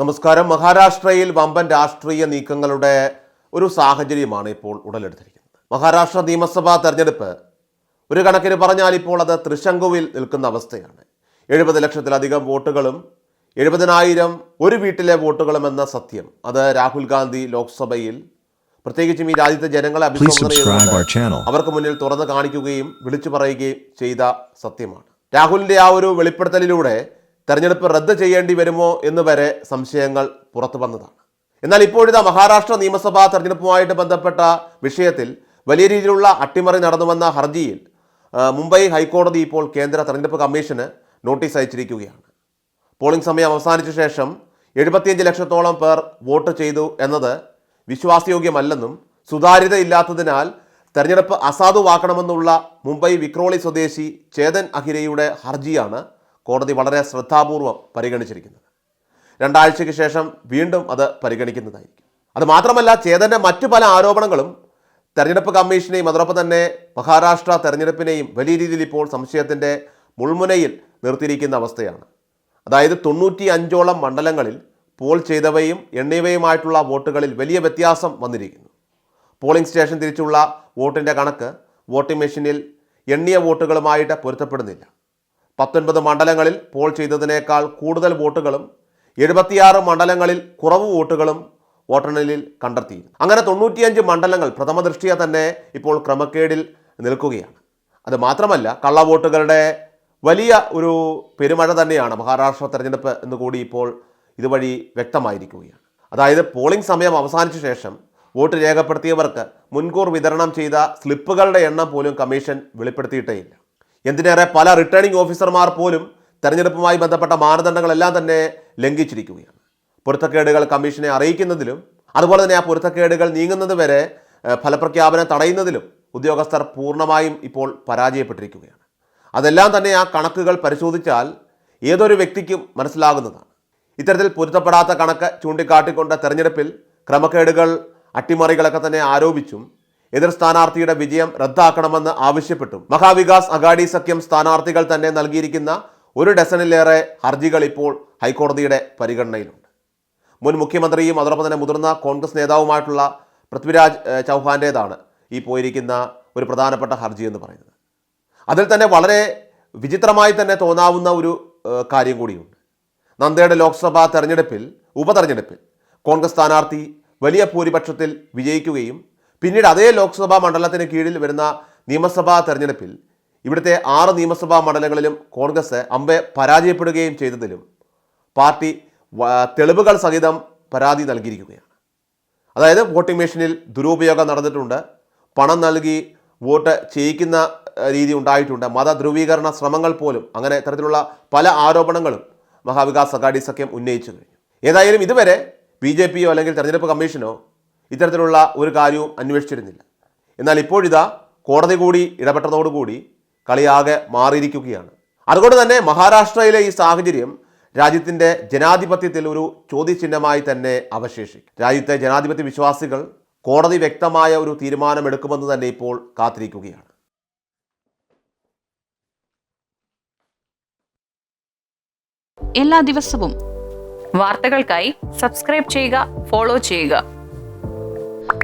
നമസ്കാരം. മഹാരാഷ്ട്രയിൽ വമ്പൻ രാഷ്ട്രീയ നീക്കങ്ങളുടെ ഒരു സാഹചര്യമാണ് ഇപ്പോൾ ഉടലെടുത്തിരിക്കുന്നത്. മഹാരാഷ്ട്ര നിയമസഭാ തെരഞ്ഞെടുപ്പ് ഒരു കണക്കിന് പറഞ്ഞാൽ ഇപ്പോൾ അത് തൃശങ്കുവിൽ നിൽക്കുന്ന അവസ്ഥയാണ്. എഴുപത് ലക്ഷത്തിലധികം വോട്ടുകളും എഴുപതിനായിരം ഒരു വീട്ടിലെ വോട്ടുകളും എന്ന സത്യം. അത് രാഹുൽ ഗാന്ധി ലോക്സഭയിൽ പ്രത്യേകിച്ചും ഈ രാജ്യത്തെ ജനങ്ങളെ അഭിസംബോധന. അവർക്ക് മുന്നിൽ തുറന്നു കാണിക്കുകയും വിളിച്ചു പറയുകയും ചെയ്ത സത്യമാണ്. രാഹുലിന്റെ ആ ഒരു വെളിപ്പെടുത്തലിലൂടെ തെരഞ്ഞെടുപ്പ് റദ്ദ് ചെയ്യേണ്ടി വരുമോ എന്ന് വരെ സംശയങ്ങൾ പുറത്തു വന്നതാണ്. എന്നാൽ ഇപ്പോഴിതാ മഹാരാഷ്ട്ര നിയമസഭാ തെരഞ്ഞെടുപ്പുമായിട്ട് ബന്ധപ്പെട്ട വിഷയത്തിൽ വലിയ രീതിയിലുള്ള അട്ടിമറി നടന്നുവന്ന ഹർജിയിൽ മുംബൈ ഹൈക്കോടതി ഇപ്പോൾ കേന്ദ്ര തെരഞ്ഞെടുപ്പ് കമ്മീഷന് നോട്ടീസ് അയച്ചിരിക്കുകയാണ്. പോളിംഗ് സമയം അവസാനിച്ച ശേഷം എഴുപത്തിയഞ്ച് ലക്ഷത്തോളം പേർ വോട്ട് ചെയ്തു എന്നത് വിശ്വാസയോഗ്യമല്ലെന്നും സുതാര്യതയില്ലാത്തതിനാൽ തെരഞ്ഞെടുപ്പ് അസാധുവാക്കണമെന്നുള്ള മുംബൈ വിക്രോളി സ്വദേശി ചേതൻ അഹിരയുടെ ഹർജിയാണ് കോടതി വളരെ ശ്രദ്ധാപൂർവം പരിഗണിച്ചിരിക്കുന്നത്. രണ്ടാഴ്ചയ്ക്ക് ശേഷം വീണ്ടും അത് പരിഗണിക്കുന്നതായിരിക്കും. അത് മാത്രമല്ല ചേതന്റെ മറ്റു പല ആരോപണങ്ങളും തെരഞ്ഞെടുപ്പ് കമ്മീഷനെയും അതോടൊപ്പം തന്നെ മഹാരാഷ്ട്ര തെരഞ്ഞെടുപ്പിനെയും വലിയ രീതിയിൽ ഇപ്പോൾ സംശയത്തിന്റെ മുൾമുനയിൽ നിർത്തിയിരിക്കുന്ന അവസ്ഥയാണ്. അതായത് തൊണ്ണൂറ്റി അഞ്ചോളം മണ്ഡലങ്ങളിൽ പോൾ ചെയ്തവയും എണ്ണിയവയുമായിട്ടുള്ള വോട്ടുകളിൽ വലിയ വ്യത്യാസം വന്നിരിക്കുന്നു. പോളിംഗ് സ്റ്റേഷൻ തിരിച്ചുള്ള വോട്ടിന്റെ കണക്ക് വോട്ടിംഗ് മെഷീനിൽ എണ്ണിയ വോട്ടുകളുമായിട്ട് പൊരുത്തപ്പെടുന്നില്ല. പത്തൊൻപത് മണ്ഡലങ്ങളിൽ പോൾ ചെയ്തതിനേക്കാൾ കൂടുതൽ വോട്ടുകളും എഴുപത്തിയാറ് മണ്ഡലങ്ങളിൽ കുറവ് വോട്ടുകളും വോട്ടെണ്ണലിൽ കണ്ടെത്തി. അങ്ങനെ തൊണ്ണൂറ്റിയഞ്ച് മണ്ഡലങ്ങൾ പ്രഥമ ദൃഷ്ടിയ തന്നെ ഇപ്പോൾ ക്രമക്കേടിൽ നിൽക്കുകയാണ്. അത് മാത്രമല്ല കള്ളവോട്ടുകളുടെ വലിയ ഒരു പെരുമഴ തന്നെയാണ് മഹാരാഷ്ട്ര തെരഞ്ഞെടുപ്പ് എന്ന് കൂടി ഇപ്പോൾ ഇതുവഴി വ്യക്തമായിരിക്കുകയാണ്. അതായത് പോളിംഗ് സമയം അവസാനിച്ച ശേഷം വോട്ട് രേഖപ്പെടുത്തിയവർക്ക് മുൻകൂർ വിതരണം ചെയ്ത സ്ലിപ്പുകളുടെ എണ്ണം പോലും കമ്മീഷൻ വെളിപ്പെടുത്തിയിട്ടേയില്ല. എന്തിനേറെ പല റിട്ടേണിംഗ് ഓഫീസർമാർ പോലും തെരഞ്ഞെടുപ്പുമായി ബന്ധപ്പെട്ട മാനദണ്ഡങ്ങളെല്ലാം തന്നെ ലംഘിച്ചിരിക്കുകയാണ്. പൊരുത്തക്കേടുകൾ കമ്മീഷനെ അറിയിക്കുന്നതിലും അതുപോലെ തന്നെ ആ പൊരുത്തക്കേടുകൾ നീങ്ങുന്നത് വരെ ഫലപ്രഖ്യാപനം തടയുന്നതിലും ഉദ്യോഗസ്ഥർ പൂർണമായും ഇപ്പോൾ പരാജയപ്പെട്ടിരിക്കുകയാണ്. അതെല്ലാം തന്നെ ആ കണക്കുകൾ പരിശോധിച്ചാൽ ഏതൊരു വ്യക്തിക്കും മനസ്സിലാകുന്നതാണ്. ഇത്തരത്തിൽ പൊരുത്തപ്പെടാത്ത കണക്ക് ചൂണ്ടിക്കാട്ടിക്കൊണ്ട് തെരഞ്ഞെടുപ്പിൽ ക്രമക്കേടുകൾ അട്ടിമറികളൊക്കെ തന്നെ ആരോപിച്ചും എതിർ സ്ഥാനാർത്ഥിയുടെ വിജയം റദ്ദാക്കണമെന്ന് ആവശ്യപ്പെട്ടു. മഹാവികാസ് അഗാഡി സഖ്യം സ്ഥാനാർത്ഥികൾ തന്നെ നൽകിയിരിക്കുന്ന ഒരു ഡസനിലേറെ ഹർജികൾ ഇപ്പോൾ ഹൈക്കോടതിയുടെ പരിഗണനയിലുണ്ട്. മുൻ മുഖ്യമന്ത്രിയും അതോടൊപ്പം തന്നെ മുതിർന്ന കോൺഗ്രസ് നേതാവുമായിട്ടുള്ള പൃഥ്വിരാജ് ചൗഹാന്റേതാണ് ഈ പോയിരിക്കുന്ന ഒരു പ്രധാനപ്പെട്ട ഹർജി എന്ന് പറയുന്നത്. അതിൽ തന്നെ വളരെ വിചിത്രമായി തന്നെ തോന്നാവുന്ന ഒരു കാര്യം കൂടിയുണ്ട്. നന്ദേഡ് ലോക്സഭാ തെരഞ്ഞെടുപ്പിൽ ഉപതെരഞ്ഞെടുപ്പിൽ കോൺഗ്രസ് സ്ഥാനാർത്ഥി വലിയ ഭൂരിപക്ഷത്തിൽ വിജയിക്കുകയും പിന്നീട് അതേ ലോക്സഭാ മണ്ഡലത്തിന് കീഴിൽ വരുന്ന നിയമസഭാ തെരഞ്ഞെടുപ്പിൽ ഇവിടുത്തെ ആറ് നിയമസഭാ മണ്ഡലങ്ങളിലും കോൺഗ്രസ് അമ്പെ പരാജയപ്പെടുകയും ചെയ്തതിലും പാർട്ടി തെളിവുകൾ സഹിതം പരാതി നൽകിയിരിക്കുകയാണ്. അതായത് വോട്ടിംഗ് മെഷീനിൽ ദുരുപയോഗം നടന്നിട്ടുണ്ട്. പണം നൽകി വോട്ട് ചെയ്യിക്കുന്ന രീതി ഉണ്ടായിട്ടുണ്ട്. മത ധ്രുവീകരണ ശ്രമങ്ങൾ പോലും അങ്ങനെ തരത്തിലുള്ള പല ആരോപണങ്ങളും മഹാവികാസ് അഗാഡി സഖ്യം ഉന്നയിച്ചു കഴിഞ്ഞു. ഏതായാലും ഇതുവരെ ബി ജെ പിയോ അല്ലെങ്കിൽ തെരഞ്ഞെടുപ്പ് കമ്മീഷനോ ഇത്തരത്തിലുള്ള ഒരു കാര്യവും അന്വേഷിച്ചിരുന്നില്ല. എന്നാൽ ഇപ്പോഴിതാ കോടതി കൂടി ഇടപെട്ടതോടുകൂടി കളിയാകെ മാറിയിരിക്കുകയാണ്. അതുകൊണ്ട് തന്നെ മഹാരാഷ്ട്രയിലെ ഈ സാഹചര്യം രാജ്യത്തിന്റെ ജനാധിപത്യത്തിൽ ഒരു ചോദ്യചിഹ്നമായി തന്നെ അവശേഷിക്കും. രാജ്യത്തെ ജനാധിപത്യ വിശ്വാസികൾ കോടതി വ്യക്തമായ ഒരു തീരുമാനമെടുക്കുമെന്ന് തന്നെ ഇപ്പോൾ കാത്തിരിക്കുകയാണ്. എല്ലാ ദിവസവും വാർത്തകൾക്കായി സബ്സ്ക്രൈബ് ചെയ്യുക ഫോളോ ചെയ്യുക.